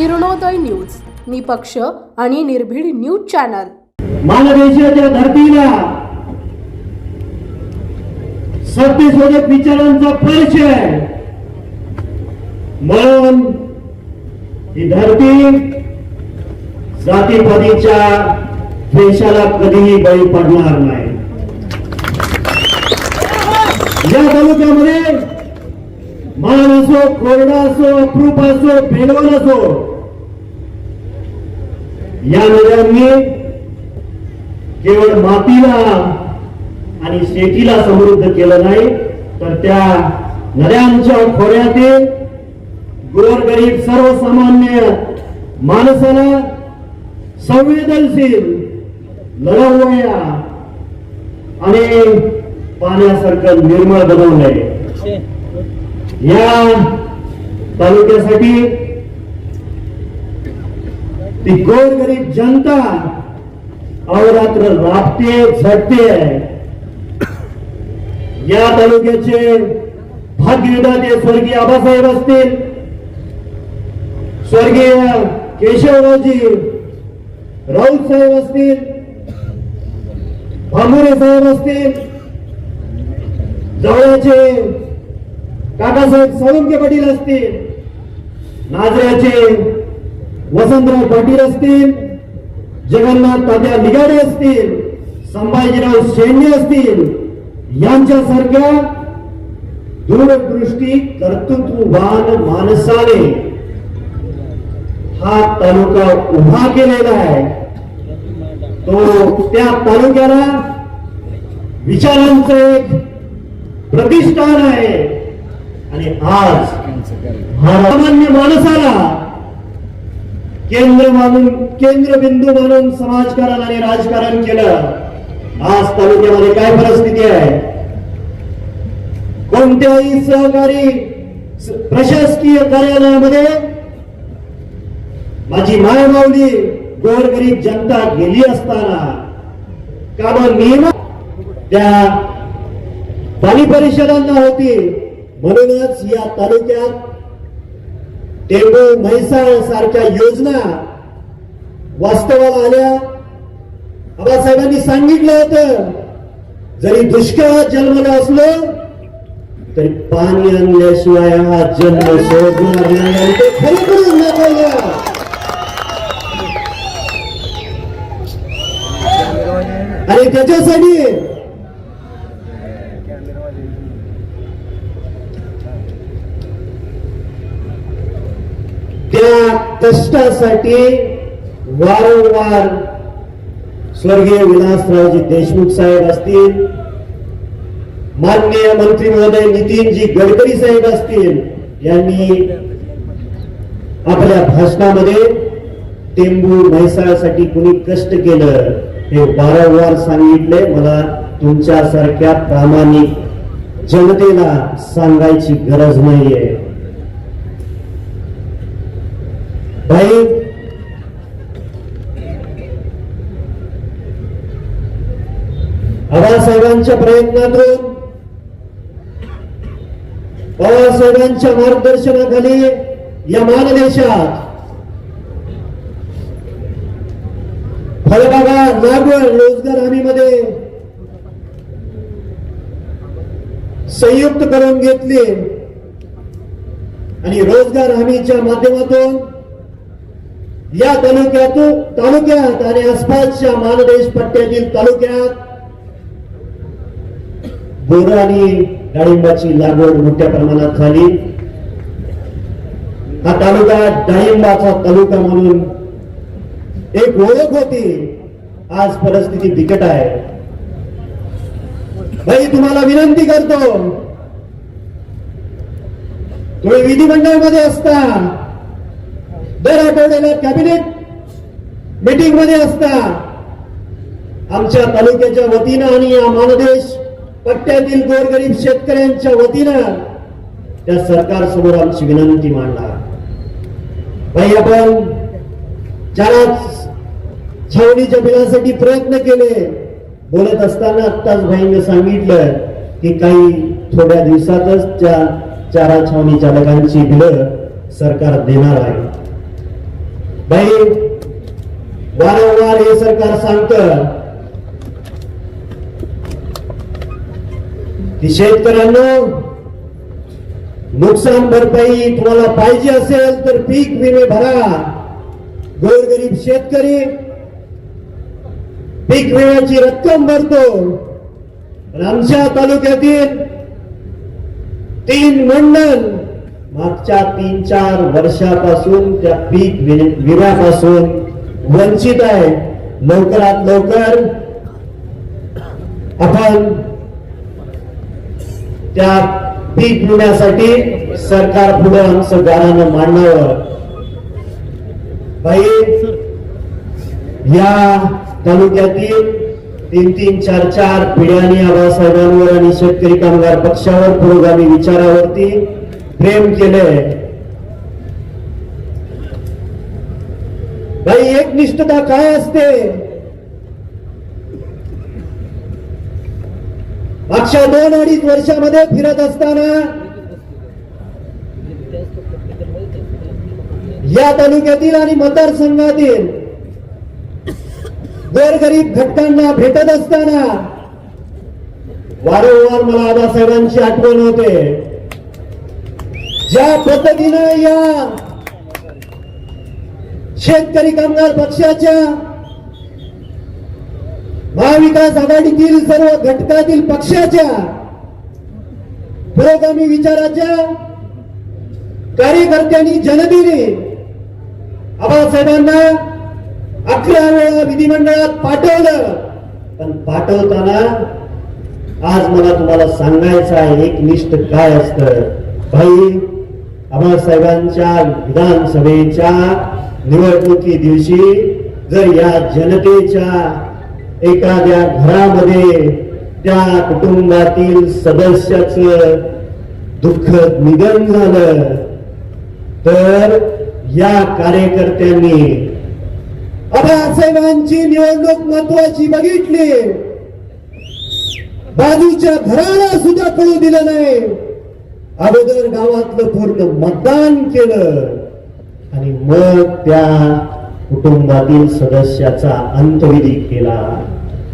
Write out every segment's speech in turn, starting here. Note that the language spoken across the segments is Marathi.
किरणोदय न्यूज निपक्ष आणि निर्भीड न्यूज चॅनल. मानदेशाच्या धर्तीला सत्तेसोबत विचारांचा परिचय. म्हणून ही धरती जातीपातीच्या द्वेषाला कधीही बळी पडणार नाही. या तालुक्यामध्ये मान असो कोरडा असो अप्रूप असो बेलवल असो या नद्यांनी केवळ मातीला आणि शेतीला समृद्ध केलं नाही तर त्या नद्यांच्या खोऱ्यातील गोरगरीब सर्वसामान्य माणसाला संवेदनशील लढवया आणि पाण्यासारखं निर्मळ बनवलंय या तालुक्यासाठी ती गोरगरीब जनता अवरात्र राबते झटते आहे या तालुक्याचे भाग्यविधाते स्वर्गीय आबासाहेब असतील. स्वर्गीय केशवरावजी राऊत साहेब असतील. भांबुरे साहेब असतील. जवळचे काकासाहेब साळुंके पाटील असतील. नाजऱ्याचे वसंतराव पाटील असतील जगन्नाथ तात्या लिगाडे असतील संभाजीराव शेंडे असतील यांच्यासारख्या दूरदृष्टी कर्तृत्ववान माणसाने हा तालुका उभा केलेला आहे. तो त्या तालुक्याला विचारांचं एक प्रतिष्ठान आहे. आणि आज सामान्य माणसाला केंद्र मानून केंद्रबिंदू म्हणून समाजकारण आणि राजकारण केलं. आज तालुक्यामध्ये काय परिस्थिती आहे? कोणत्याही सहकारी प्रशासकीय कार्यालयामध्ये माझी माय माऊली गोरगरीब जनता गेली असताना काम नियम त्या पाणी परिषदांना होती. म्हणूनच या तालुक्यात टेंबू म्हैसाळ सारख्या योजना वास्तवाला आल्या. बाबासाहेबांनी सांगितलं होतं जरी दुष्काळ जन्मला असलो तरी पाणी आणल्याशिवाय हा जन्म सोडणार नाही. ते दाखवलं आणि त्याच्यासाठी या कष्टासाठी वारंवार स्वर्गीय विलासरावजी देशमुख साहेब असतील माननीय मंत्री महोदय नितीनजी गडकरी साहेब असतील यांनी आपल्या भाषणामध्ये टेंबू म्हैसाळसाठी कुणी कष्ट केलं हे वारंवार सांगितले. मला तुमच्यासारख्या प्रामाणिक जनतेला सांगायची गरज नाहीये. भाई आबासाहेबांच्या प्रयत्नातून बाबासाहेबांच्या मार्गदर्शनाखाली या मानदेशात फळबागा लागवड रोजगार हमीमध्ये संयुक्त करून घेतली आणि रोजगार हमीच्या माध्यमातून या तालुक्यातून तालुक्यात आणि आसपासच्या मानदेश पट्ट्यातील तालुक्यात बोर आणि डाळिंबाची लागवड मोठ्या प्रमाणात झाली. हा तालुका डाळिंबाचा तालुका म्हणून एक ओळख होती. आज परिस्थिती बिकट आहे. भाई तुम्हाला विनंती करतो. तुम्ही विधिमंडळमध्ये असता. दर आठवड्याला कॅबिनेट मीटिंगमध्ये असता आमच्या तालुक्याच्या वतीनं आणि या मानदेश पट्ट्यातील गोरगरीब शेतकऱ्यांच्या वतीनं त्या सरकार समोर आमची विनंती मांडणार. भाई आपण ज्याला छावणीच्या बिलासाठी प्रयत्न केले बोलत असताना आत्ताच भाईने सांगितलं की काही थोड्या दिवसातच त्या चारा छावणी चालकांची बिलं सरकार देणार आहे. भाई वारंवार हे सरकार सांगत की शेतकऱ्यांना नुकसान भरपाई तुम्हाला पाहिजे असेल तर पीक विमे भरा. गोरगरीब शेतकरी पीक विम्याची रक्कम भरतो. आमच्या तालुक्यातील तीन मंडल मागच्या तीन चार वर्षापासून त्या पीक विम्यापासून वंचित आहे. लवकरात लवकर आपण त्या पीक विम्यासाठी सरकार पुढे आमचं गारानं मांडावं. बाई या तालुक्यातील तीन तीन चार चार पिढ्यांनी आबासाहेबांवर आणि शेतकरी कामगार पक्षावर पुरोगामी विचारावरती प्रेम केलंय एक निष्ठता काय असते? मागच्या दोन अडीच वर्षामध्ये फिरत असताना या तालुक्यातील आणि मतदारसंघातील गोरगरीब घटकांना भेटत असताना वारंवार मला आबासाहेबांची आठवण होते. ज्या पद्धतीनं या शेतकरी कामगार पक्षाच्या महाविकास आघाडीतील सर्व घटकातील पक्षाच्या पुरोगामी विचाराच्या कार्यकर्त्यांनी जनतेने आबासाहेबांना अकरा वेळा विधिमंडळात पाठवलं. पण पाठवताना आज मला तुम्हाला सांगायचं आहे एक निष्ठ काय असतं? भाई आबासाहेबांच्या विधानसभेच्या निवडणुकी दिवशी जर या जनतेच्या एखाद्या घरामध्ये त्या कुटुंबातील सदस्याच दुःख निधन झालं तर या कार्यकर्त्यांनी आबासाहेबांची निवडणूक महत्वाची बघितली. बाजूच्या घराला सुद्धा कळू दिलं नाही. अगोदर गावातलं पूर्ण मतदान केलं. आणि मग त्या कुटुंबातील सदस्याचा अंतविधी केला.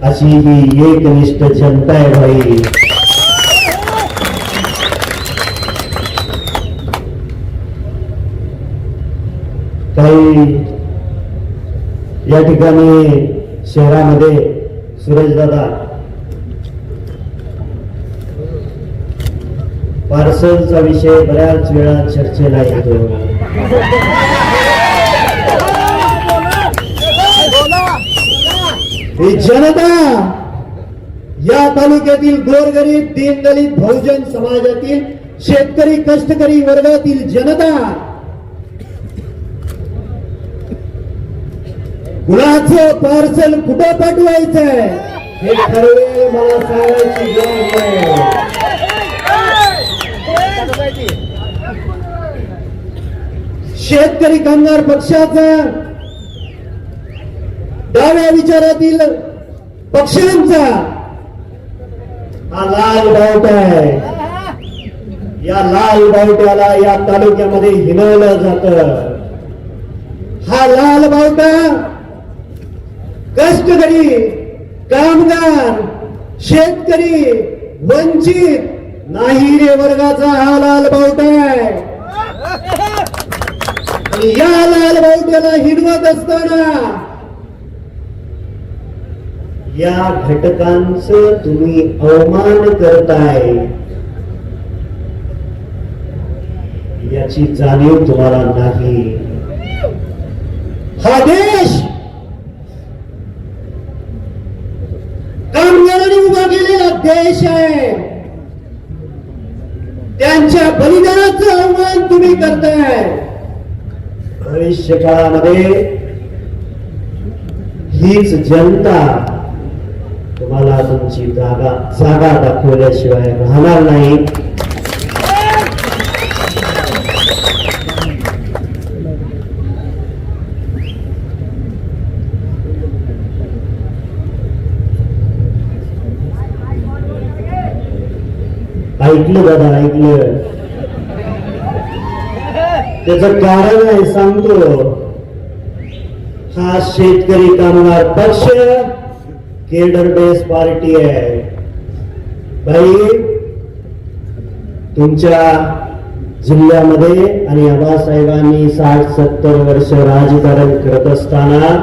अशी ही एकनिष्ठ जनता आहे भाई. काही या ठिकाणी शहरामध्ये सूरजदादा पार्सलचा विषय बऱ्याच वेळा चर्चेला येतो. ही जनता या तालुक्यातील गोरगरीब दीनदलित बहुजन समाजातील शेतकरी कष्टकरी वर्गातील जनता गुळाचं पार्सल कुठं पाठवायचंय हे ठरवेल मला सांगायची गरज नाही. शेतकरी कामगार पक्षाचा डाव्या विचारातील पक्षांचा हा लाल बावटा आहे. या लाल बावट्याला या तालुक्यामध्ये हिनवलं जात. हा लाल बावटा कष्टकरी कामगार शेतकरी वंचित नाही रे वर्गाचा हा लाल बावटा आणि या लाल बावट्याला हिरवत असताना या घटकांचं तुम्ही अवमान करताय. याची जाणीव तुम्हाला नाही. हा देश कामगारांनी उभा केलेला देश आहे. त्यांच्या बलिदानाचं आव्हान तुम्ही करताय. भविष्य काळामध्ये हीच जनता तुम्हाला तुमची जागा जागा दाखवल्याशिवाय राहणार नाही. ऐकलं दादा ऐकलं. त्याच कारण आहे सांगतो. हा शेतकरी कामगार पक्ष केडर बेस पार्टी आहे. भाई तुमच्या जिल्ह्यामध्ये आणि आबासाहेबांनी साठ सत्तर वर्ष राजकारण करत असताना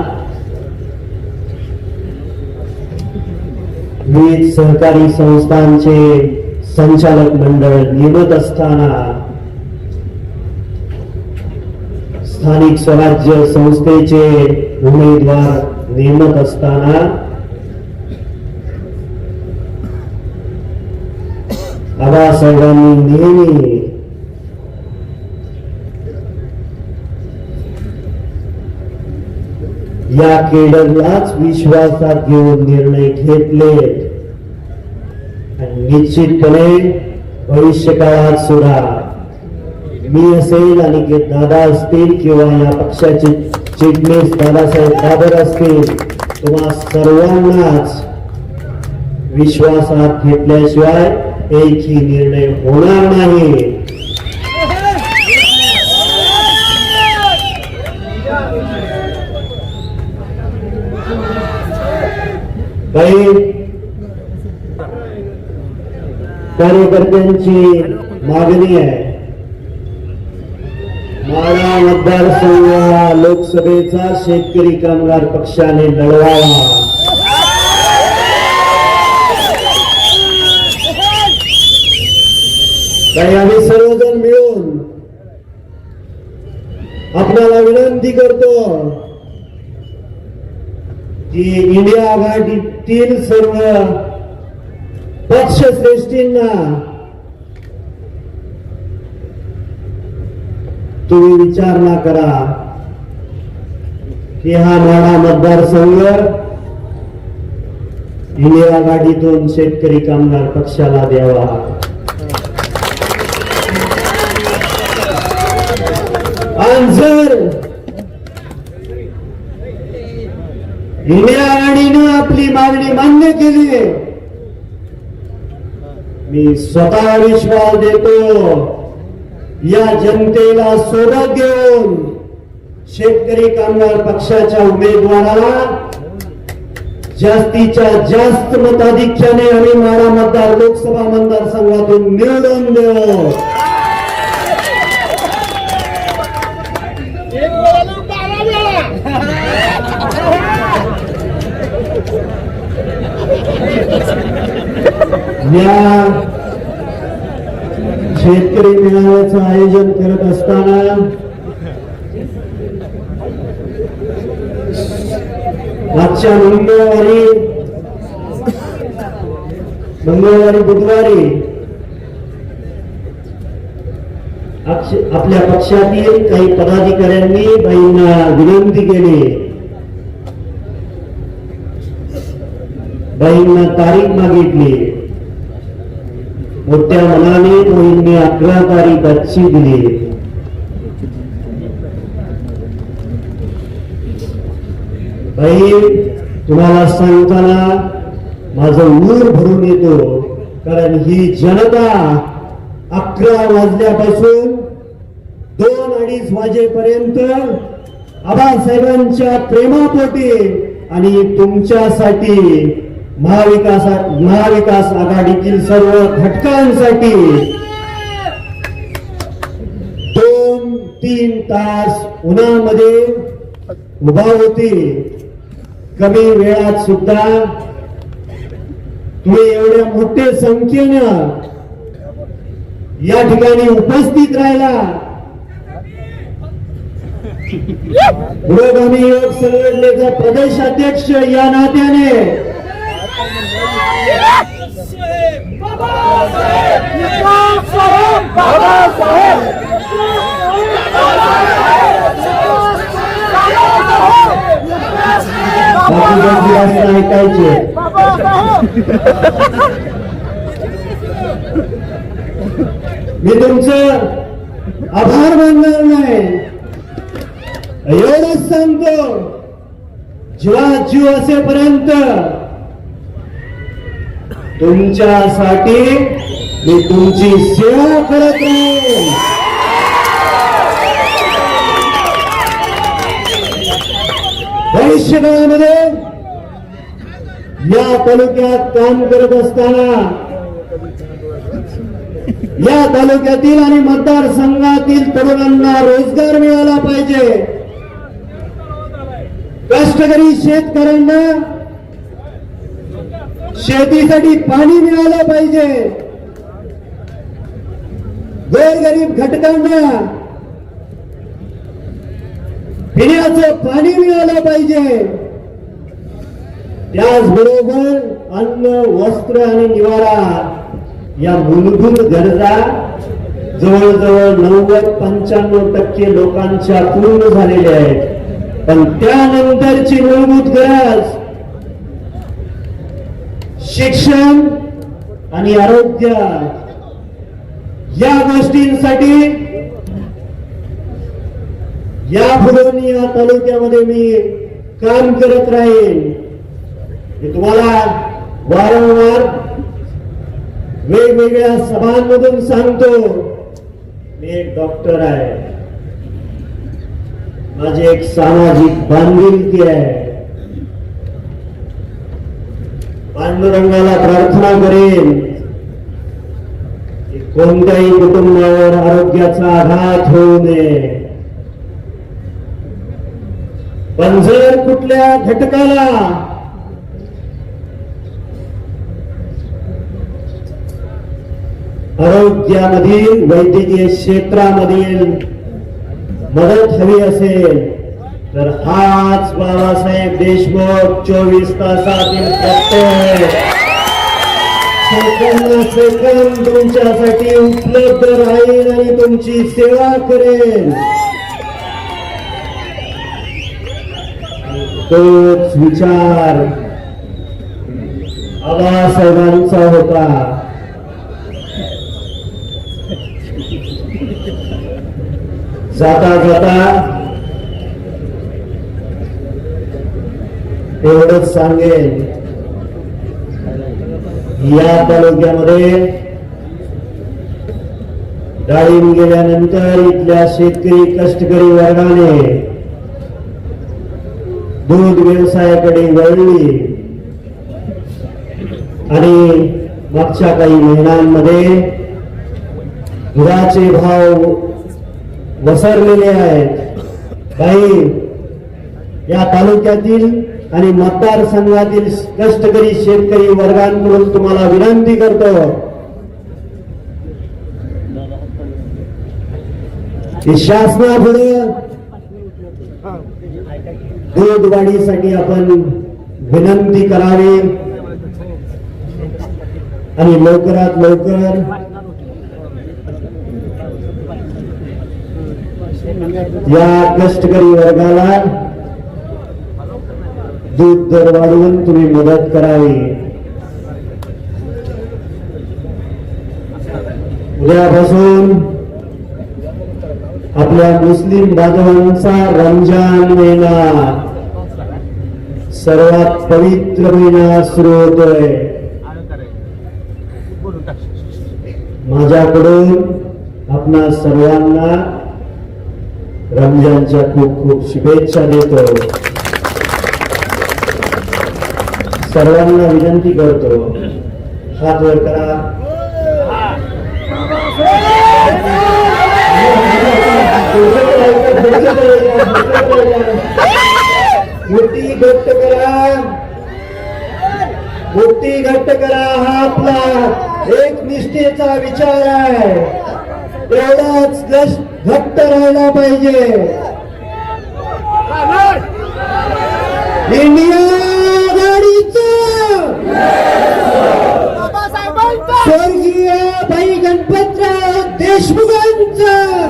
विविध सहकारी संस्थांचे संचालक मंडळ निवडत असताना स्थानिक स्वराज्य संस्थेचे उमेदवार नेमत असताना बाबासाहेबांनी नेहमी या केडरलाच विश्वासात घेऊन निर्णय घेतले. निश्चितपणे भविष्य काळात सुद्धा मी असेल आणि दादा असतील किंवा या पक्षाचे चिटणीस दादासाहेब दादर असतील तुम्हा सर्वांनाच विश्वासात घेतल्याशिवाय एकही निर्णय होणार नाही. काही कार्यकर्त्यांची मागणी आहे माळा मतदारसंघ हा। लोकसभेचा शेतकरी कामगार पक्षाने लढवावा। काही आम्ही सर्वजण मिळून आपल्याला विनंती करतो की इंडिया आघाडीतील सर्व पक्षश्रेष्ठींना uh, तुम्ही विचारणा करा की हा माडा मतदारसंघ इंडिया आघाडीतून शेतकरी कामगार पक्षाला द्यावा. जर इंडिया आघाडीनं आपली मागणी मान्य केली मी स्वतः विश्वास देतो या जनतेला सोबत घेऊन शेतकरी कामगार पक्षाच्या उमेदवाराला जास्तीच्या जास्त मताधिक्याने आम्ही मारा मतदार लोकसभा मतदारसंघातून निवडून देऊ एक वेळा नाही, बारा वेळा या शेतकरी मेळाव्याचं आयोजन करत असताना आजच्या मंगळवारी मंगळवारी बुधवारी आपल्या पक्षातील काही पदाधिकाऱ्यांनी बाईंना विनंती केली. बाईंना तारीख मागितली. मोठ्या मनाने मोहींनी अकरा तारीख आजची दिली. तुम्हाला सांगताना माझं ऊर भरून येतो कारण ही जनता अकरा वाजल्यापासून दोन अडीच वाजेपर्यंत आबासाहेबांच्या प्रेमापोटी आणि तुमच्यासाठी महाविकास महाविकास आघाडीतील सर्व घटकांसाठी दोन तीन तास उन्हामध्ये उभा होती. कमी वेळात सुद्धा तुम्ही एवढ्या मोठ्या संख्येनं या ठिकाणी उपस्थित राहिला. पुरोगामी युवक संघटनेचा प्रदेश अध्यक्ष या नात्याने मी तुमचं आभार मानणार नाही. एवढंच सांगतो जीवात जीव असेपर्यंत तुमच्यासाठी मी तुमची सेवा करत राहीन भविष्यकाळामध्ये या तालुक्यात काम करत असताना या तालुक्यातील आणि मतदारसंघातील तरुणांना रोजगार मिळाला पाहिजे. कष्टकरी शेतकऱ्यांना शेतीसाठी पाणी मिळालं पाहिजे. गोरगरीब घटकांना पिण्याचं पाणी मिळालं पाहिजे. त्याचबरोबर अन्न वस्त्र आणि निवारा या मूलभूत गरजा जवळजवळ नव्वद पंच्याण्णव टक्के लोकांच्या पूर्ण झालेल्या आहेत. पण त्यानंतरची मूलभूत गरज शिक्षण आणि आरोग्य या गोष्टींसाठी यापुढे या तालुक्यामध्ये मी काम करत राहीन. मी तुम्हाला वारंवार वेगवेगळ्या सभांमधून सांगतो मी एक डॉक्टर आहे. माझी एक सामाजिक बांधिलकी आहे. पांडुरंगाला प्रार्थना करेन. की कोणत्याही कुटुंबावर आरोग्याचा आघात होऊ नये. पण जर कुठल्या घटकाला आरोग्यामधील वैद्यकीय क्षेत्रामधील मदत हवी असेल तर हाच बाबासाहेब देशमुख चोवीस तासातील सेकंद सेकंद तुमच्यासाठी उपलब्ध राहील आणि तुमची सेवा करेल. तोच विचार आबासाहेबांचा होता. जाता जाता एवढंच सांगेन. या तालुक्यामध्ये डाळिंब गेल्यानंतर इथल्या शेतकरी कष्टकरी वर्गाने दूध व्यवसायाकडे वळली. आणि मागच्या काही महिन्यांमध्ये दुधाचे भाव वसरलेले आहेत. काही या तालुक्यातील आणि मतदारसंघातील कष्टकरी शेतकरी वर्गांकडून तुम्हाला विनंती करतो. शासनापुढे दूध वाढीसाठी आपण विनंती करावी. आणि लवकरात लवकर या कष्टकरी वर्गाला दूध दर वाढवून तुम्ही मदत करावी. उद्यापासून आपल्या मुस्लिम बांधवांचा रमजान महिना सर्वात पवित्र महिना सुरू होतोय. माझ्याकडून आपणा सर्वांना रमजानच्या खूप खूप शुभेच्छा देतो सर्वांना विनंती करतो. हात वर करा. मोठी घट्ट करा. मोठी घट्ट करा. हा आपला एक निष्ठेचा विचार आहे. तेवढाच गश- घट्ट राहिला पाहिजे. इंडिया स्वर्गीय भाई गणपतराव देशमुखांचं.